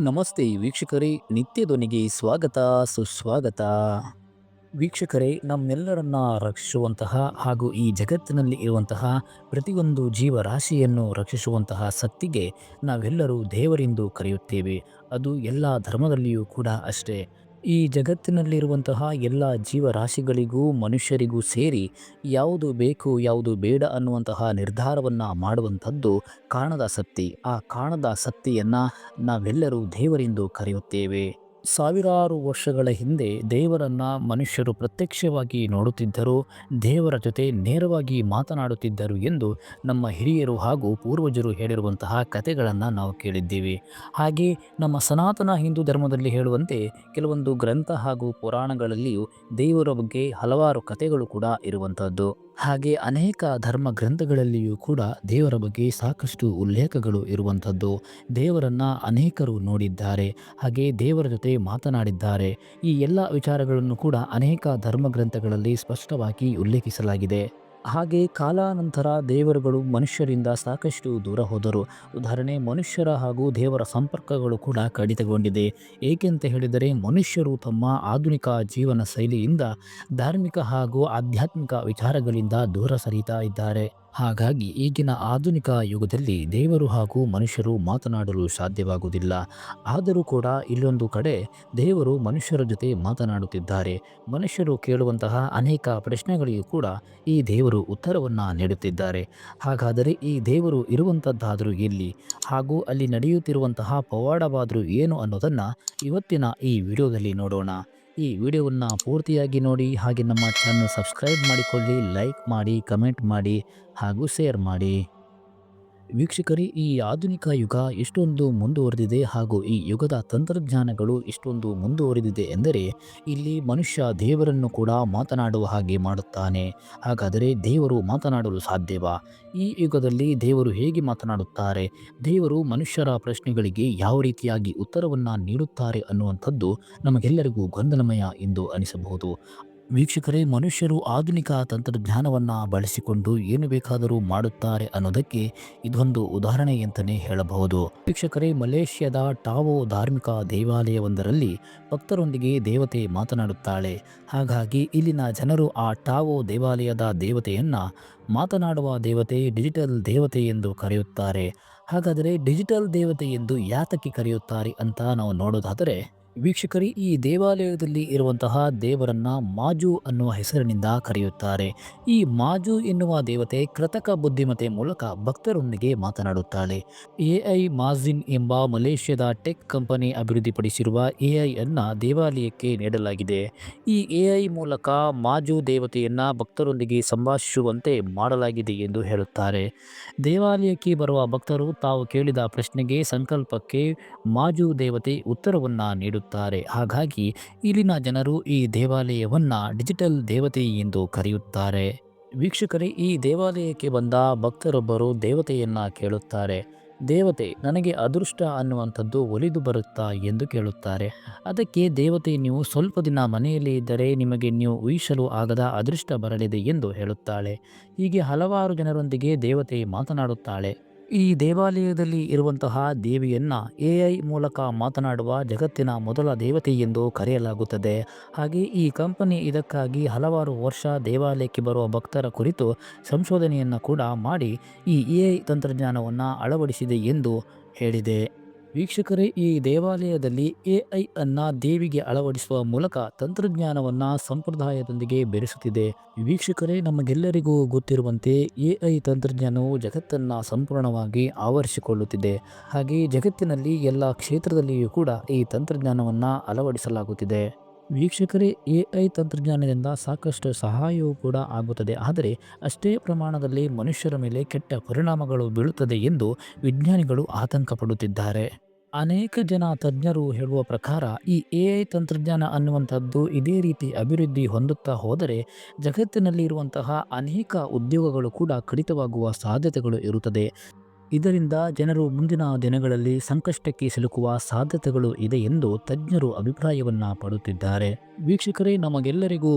ನಮಸ್ತೆ ವೀಕ್ಷಕರೇ ನಿತ್ಯ ಧ್ವನಿಗೆ ಸ್ವಾಗತ, ಸುಸ್ವಾಗತ. ವೀಕ್ಷಕರೇ, ನಮ್ಮೆಲ್ಲರನ್ನ ರಕ್ಷಿಸುವಂತಹ ಹಾಗೂ ಈ ಜಗತ್ತಿನಲ್ಲಿ ಇರುವಂತಹ ಪ್ರತಿಯೊಂದು ಜೀವರಾಶಿಯನ್ನು ರಕ್ಷಿಸುವಂತಹ ಸತ್ತಿಗೆ ನಾವೆಲ್ಲರೂ ದೇವರೆಂದು ಕರೆಯುತ್ತೇವೆ. ಅದು ಎಲ್ಲ ಧರ್ಮದಲ್ಲಿಯೂ ಕೂಡ ಅಷ್ಟೇ. ಈ ಜಗತ್ತಿನಲ್ಲಿರುವಂತಹ ಎಲ್ಲ ಜೀವರಾಶಿಗಳಿಗೂ ಮನುಷ್ಯರಿಗೂ ಸೇರಿ ಯಾವುದು ಬೇಕು, ಯಾವುದು ಬೇಡ ಅನ್ನುವಂತಹ ನಿರ್ಧಾರವನ್ನು ಮಾಡುವಂಥದ್ದು ಕಾಣದ ಸತ್ತಿ. ಆ ಕಾಣದ ಸತ್ತಿಯನ್ನು ನಾವೆಲ್ಲರೂ ದೇವರೆಂದು ಕರೆಯುತ್ತೇವೆ. ಸಾವಿರಾರು ವರ್ಷಗಳ ಹಿಂದೆ ದೇವರನ್ನ ಮನುಷ್ಯರು ಪ್ರತ್ಯಕ್ಷವಾಗಿ ನೋಡುತ್ತಿದ್ದರು, ದೇವರ ಜೊತೆ ನೇರವಾಗಿ ಮಾತನಾಡುತ್ತಿದ್ದರು ಎಂದು ನಮ್ಮ ಹಿರಿಯರು ಹಾಗೂ ಪೂರ್ವಜರು ಹೇಳಿರುವಂತಹ ಕಥೆಗಳನ್ನು ನಾವು ಕೇಳಿದ್ದೀವಿ. ಹಾಗೆ ನಮ್ಮ ಸನಾತನ ಹಿಂದೂ ಧರ್ಮದಲ್ಲಿ ಹೇಳುವಂತೆ ಕೆಲವೊಂದು ಗ್ರಂಥ ಹಾಗೂ ಪುರಾಣಗಳಲ್ಲಿಯೂ ದೇವರ ಬಗ್ಗೆ ಹಲವಾರು ಕಥೆಗಳು ಕೂಡ ಇರುವಂಥದ್ದು. ಹಾಗೆ ಅನೇಕ ಧರ್ಮ ಗ್ರಂಥಗಳಲ್ಲಿಯೂ ಕೂಡ ದೇವರ ಬಗ್ಗೆ ಸಾಕಷ್ಟು ಉಲ್ಲೇಖಗಳು ಇರುವಂಥದ್ದು. ದೇವರನ್ನು ಅನೇಕರು ನೋಡಿದ್ದಾರೆ, ಹಾಗೆ ದೇವರ ಜೊತೆ ಮಾತನಾಡಿದ್ದಾರೆ. ಈ ಎಲ್ಲ ವಿಚಾರಗಳನ್ನು ಕೂಡ ಅನೇಕ ಧರ್ಮ ಗ್ರಂಥಗಳಲ್ಲಿ ಸ್ಪಷ್ಟವಾಗಿ ಉಲ್ಲೇಖಿಸಲಾಗಿದೆ. ಹಾಗೆ ಕಾಲಾನಂತರ ದೇವರುಗಳು ಮನುಷ್ಯರಿಂದ ಸಾಕಷ್ಟು ದೂರ ಹೋದರು. ಉದಾಹರಣೆ, ಮನುಷ್ಯರ ಹಾಗೂ ದೇವರ ಸಂಪರ್ಕಗಳು ಕೂಡ ಕಡಿತಗೊಂಡಿದೆ. ಏಕೆಂತ ಹೇಳಿದರೆ, ಮನುಷ್ಯರು ತಮ್ಮ ಆಧುನಿಕ ಜೀವನ ಶೈಲಿಯಿಂದ ಧಾರ್ಮಿಕ ಹಾಗೂ ಆಧ್ಯಾತ್ಮಿಕ ವಿಚಾರಗಳಿಂದ ದೂರ ಸರಿತಾ ಇದ್ದಾರೆ. ಹಾಗಾಗಿ ಈಗಿನ ಆಧುನಿಕ ಯುಗದಲ್ಲಿ ದೇವರು ಹಾಗೂ ಮನುಷ್ಯರು ಮಾತನಾಡಲು ಸಾಧ್ಯವಾಗುವುದಿಲ್ಲ. ಆದರೂ ಕೂಡ ಇಲ್ಲೊಂದು ಕಡೆ ದೇವರು ಮನುಷ್ಯರ ಜೊತೆ ಮಾತನಾಡುತ್ತಿದ್ದಾರೆ. ಮನುಷ್ಯರು ಕೇಳುವಂತಹ ಅನೇಕ ಪ್ರಶ್ನೆಗಳಿಗೂ ಕೂಡ ಈ ದೇವರು ಉತ್ತರವನ್ನು ನೀಡುತ್ತಿದ್ದಾರೆ. ಹಾಗಾದರೆ ಈ ದೇವರು ಇರುವಂಥದ್ದಾದರೂ ಎಲ್ಲಿ? ಹಾಗೂ ಅಲ್ಲಿ ನಡೆಯುತ್ತಿರುವಂತಹ ಪವಾಡವಾದರೂ ಏನು ಅನ್ನೋದನ್ನು ಇವತ್ತಿನ ಈ ವಿಡಿಯೋದಲ್ಲಿ ನೋಡೋಣ. ಈ ವಿಡಿಯೋವನ್ನು ಪೂರ್ತಿಯಾಗಿ ನೋಡಿ, ಹಾಗೆ ನಮ್ಮ ಚಾನಲ್ ಸಬ್ಸ್ಕ್ರೈಬ್ ಮಾಡಿಕೊಳ್ಳಿ ಲೈಕ್ ಮಾಡಿ ಕಮೆಂಟ್ ಮಾಡಿ, ಹಾಗೂ ಶೇರ್ ಮಾಡಿ. ವೀಕ್ಷಕರೇ, ಈ ಆಧುನಿಕ ಯುಗ ಎಷ್ಟೊಂದು ಮುಂದುವರೆದಿದೆ ಹಾಗೂ ಈ ಯುಗದ ತಂತ್ರಜ್ಞಾನಗಳು ಎಷ್ಟೊಂದು ಮುಂದುವರೆದಿದೆ ಎಂದರೆ, ಇಲ್ಲಿ ಮನುಷ್ಯ ದೇವರನ್ನು ಕೂಡ ಮಾತನಾಡುವ ಹಾಗೆ ಮಾಡುತ್ತಾನೆ. ಹಾಗಾದರೆ ದೇವರು ಮಾತನಾಡಲು ಸಾಧ್ಯವಾ? ಈ ಯುಗದಲ್ಲಿ ದೇವರು ಹೇಗೆ ಮಾತನಾಡುತ್ತಾರೆ? ದೇವರು ಮನುಷ್ಯರ ಪ್ರಶ್ನೆಗಳಿಗೆ ಯಾವ ರೀತಿಯಾಗಿ ಉತ್ತರವನ್ನು ನೀಡುತ್ತಾರೆ ಅನ್ನುವಂಥದ್ದು ನಮಗೆಲ್ಲರಿಗೂ ಗೊಂದಲಮಯ ಎಂದು ಅನಿಸಬಹುದು. ವೀಕ್ಷಕರೇ, ಮನುಷ್ಯರು ಆಧುನಿಕ ತಂತ್ರಜ್ಞಾನವನ್ನು ಬಳಸಿಕೊಂಡು ಏನು ಬೇಕಾದರೂ ಮಾಡುತ್ತಾರೆ ಅನ್ನೋದಕ್ಕೆ ಇದೊಂದು ಉದಾಹರಣೆ ಅಂತಲೇ ಹೇಳಬಹುದು. ವೀಕ್ಷಕರೇ, ಮಲೇಷ್ಯಾದ ಟಾವೋ ಧಾರ್ಮಿಕ ದೇವಾಲಯವೊಂದರಲ್ಲಿ ಭಕ್ತರೊಂದಿಗೆ ದೇವತೆ ಮಾತನಾಡುತ್ತಾಳೆ. ಹಾಗಾಗಿ ಇಲ್ಲಿನ ಜನರು ಆ ಟಾವೋ ದೇವಾಲಯದ ದೇವತೆಯನ್ನು ಮಾತನಾಡುವ ದೇವತೆ ಡಿಜಿಟಲ್ ದೇವತೆ ಎಂದು ಕರೆಯುತ್ತಾರೆ. ಹಾಗಾದರೆ ಡಿಜಿಟಲ್ ದೇವತೆ ಎಂದು ಯಾತಕ್ಕೆ ಕರೆಯುತ್ತಾರೆ ಅಂತ ನಾವು ನೋಡೋದಾದರೆ ವೀಕ್ಷಕರೇ, ಈ ದೇವಾಲಯದಲ್ಲಿ ಇರುವಂತಹ ದೇವರನ್ನ ಮಾಜು ಅನ್ನುವ ಹೆಸರಿನಿಂದ ಕರೆಯುತ್ತಾರೆ. ಈ ಮಾಜು ಎನ್ನುವ ದೇವತೆ ಕೃತಕ ಬುದ್ಧಿಮತೆ ಮೂಲಕ ಭಕ್ತರೊಂದಿಗೆ ಮಾತನಾಡುತ್ತಾಳೆ. ಎ ಐ ಮಾಜಿನ್ ಎಂಬ ಮಲೇಷ್ಯಾದ ಟೆಕ್ ಕಂಪನಿ ಅಭಿವೃದ್ಧಿಪಡಿಸಿರುವ ಎ ಐ ಅನ್ನ ದೇವಾಲಯಕ್ಕೆ ನೀಡಲಾಗಿದೆ. ಈ ಎ ಐ ಮೂಲಕ ಮಾಜು ದೇವತೆಯನ್ನ ಭಕ್ತರೊಂದಿಗೆ ಸಂಭಾಷಿಸುವಂತೆ ಮಾಡಲಾಗಿದೆ ಎಂದು ಹೇಳುತ್ತಾರೆ. ದೇವಾಲಯಕ್ಕೆ ಬರುವ ಭಕ್ತರು ತಾವು ಕೇಳಿದ ಪ್ರಶ್ನೆಗೆ ಸಂಕಲ್ಪಕ್ಕೆ ಮಾಜು ದೇವತೆ ಉತ್ತರವನ್ನು ನೀಡುತ್ತಾರೆ. ಹಾಗಾಗಿ ಇಲ್ಲಿನ ಜನರು ಈ ದೇವಾಲಯವನ್ನು ಡಿಜಿಟಲ್ ದೇವತೆ ಎಂದು ಕರೆಯುತ್ತಾರೆ. ವೀಕ್ಷಕರೇ, ಈ ದೇವಾಲಯಕ್ಕೆ ಬಂದ ಭಕ್ತರೊಬ್ಬರು ದೇವತೆಯನ್ನು ಕೇಳುತ್ತಾರೆ. ದೇವತೆ, ನನಗೆ ಅದೃಷ್ಟ ಅನ್ನುವಂಥದ್ದು ಒಲಿದು ಬರುತ್ತಾ ಎಂದು ಕೇಳುತ್ತಾರೆ. ಅದಕ್ಕೆ, ದೇವತೆ, ನೀವು ಸ್ವಲ್ಪ ದಿನ ಮನೆಯಲ್ಲಿ ಇದ್ದರೆ ನಿಮಗೆ ನೀವು ಉಯಿಸಲು ಆಗದ ಅದೃಷ್ಟ ಬರಲಿದೆ ಎಂದು ಹೇಳುತ್ತಾಳೆ. ಹೀಗೆ ಹಲವಾರು ಜನರೊಂದಿಗೆ ದೇವತೆ ಮಾತನಾಡುತ್ತಾಳೆ. ಈ ದೇವಾಲಯದಲ್ಲಿ ಇರುವಂತಹ ದೇವಿಯನ್ನು ಎ ಐ ಮೂಲಕ ಮಾತನಾಡುವ ಜಗತ್ತಿನ ಮೊದಲ ದೇವತೆ ಎಂದು ಕರೆಯಲಾಗುತ್ತದೆ. ಹಾಗೆ ಈ ಕಂಪನಿ ಇದಕ್ಕಾಗಿ ಹಲವಾರು ವರ್ಷ ದೇವಾಲಯಕ್ಕೆ ಬರುವ ಭಕ್ತರ ಕುರಿತು ಸಂಶೋಧನೆಯನ್ನು ಕೂಡ ಮಾಡಿ ಈ ಎ ಐ ತಂತ್ರಜ್ಞಾನವನ್ನು ಅಳವಡಿಸಿದೆ ಎಂದು ಹೇಳಿದೆ. ವೀಕ್ಷಕರೇ, ಈ ದೇವಾಲಯದಲ್ಲಿ ಎ ಐ ಅನ್ನ ದೇವಿಗೆ ಅಳವಡಿಸುವ ಮೂಲಕ ತಂತ್ರಜ್ಞಾನವನ್ನ ಸಂಪ್ರದಾಯದೊಂದಿಗೆ ಬೆರೆಸುತ್ತಿದೆ. ವೀಕ್ಷಕರೇ, ನಮಗೆಲ್ಲರಿಗೂ ಗೊತ್ತಿರುವಂತೆ ಎ ಐ ತಂತ್ರಜ್ಞಾನವು ಜಗತ್ತನ್ನ ಸಂಪೂರ್ಣವಾಗಿ ಆವರಿಸಿಕೊಳ್ಳುತ್ತಿದೆ. ಹಾಗೆ ಜಗತ್ತಿನಲ್ಲಿ ಎಲ್ಲ ಕ್ಷೇತ್ರದಲ್ಲಿಯೂ ಕೂಡ ಈ ತಂತ್ರಜ್ಞಾನವನ್ನ ಅಳವಡಿಸಲಾಗುತ್ತಿದೆ. ವೀಕ್ಷಕರೇ, ಎ ಐ ತಂತ್ರಜ್ಞಾನದಿಂದ ಸಾಕಷ್ಟು ಸಹಾಯವೂ ಕೂಡ ಆಗುತ್ತದೆ. ಆದರೆ, ಅಷ್ಟೇ ಪ್ರಮಾಣದಲ್ಲಿ ಮನುಷ್ಯರ ಮೇಲೆ ಕೆಟ್ಟ ಪರಿಣಾಮಗಳು ಬೀಳುತ್ತದೆ ಎಂದು ವಿಜ್ಞಾನಿಗಳು ಆತಂಕ ಪಡುತ್ತಿದ್ದಾರೆ ಅನೇಕ ಜನ ತಜ್ಞರು ಹೇಳುವ ಪ್ರಕಾರ, ಈ ಎ ಐ ತಂತ್ರಜ್ಞಾನ ಅನ್ನುವಂಥದ್ದು ಇದೇ ರೀತಿ ಅಭಿವೃದ್ಧಿ ಹೊಂದುತ್ತಾ ಹೋದರೆ, ಜಗತ್ತಿನಲ್ಲಿ ಇರುವಂತಹ ಅನೇಕ ಉದ್ಯೋಗಗಳು ಕೂಡ ಕಡಿತವಾಗುವ ಸಾಧ್ಯತೆಗಳು ಇರುತ್ತದೆ. ಇದರಿಂದ ಜನರು ಮುಂದಿನ ದಿನಗಳಲ್ಲಿ ಸಂಕಷ್ಟಕ್ಕೆ ಸಿಲುಕುವ ಸಾಧ್ಯತೆಗಳು ಇದೆ ಎಂದು ತಜ್ಞರು ಅಭಿಪ್ರಾಯವನ್ನು ಪಡುತ್ತಿದ್ದಾರೆ. ವೀಕ್ಷಕರೇ, ನಮಗೆಲ್ಲರಿಗೂ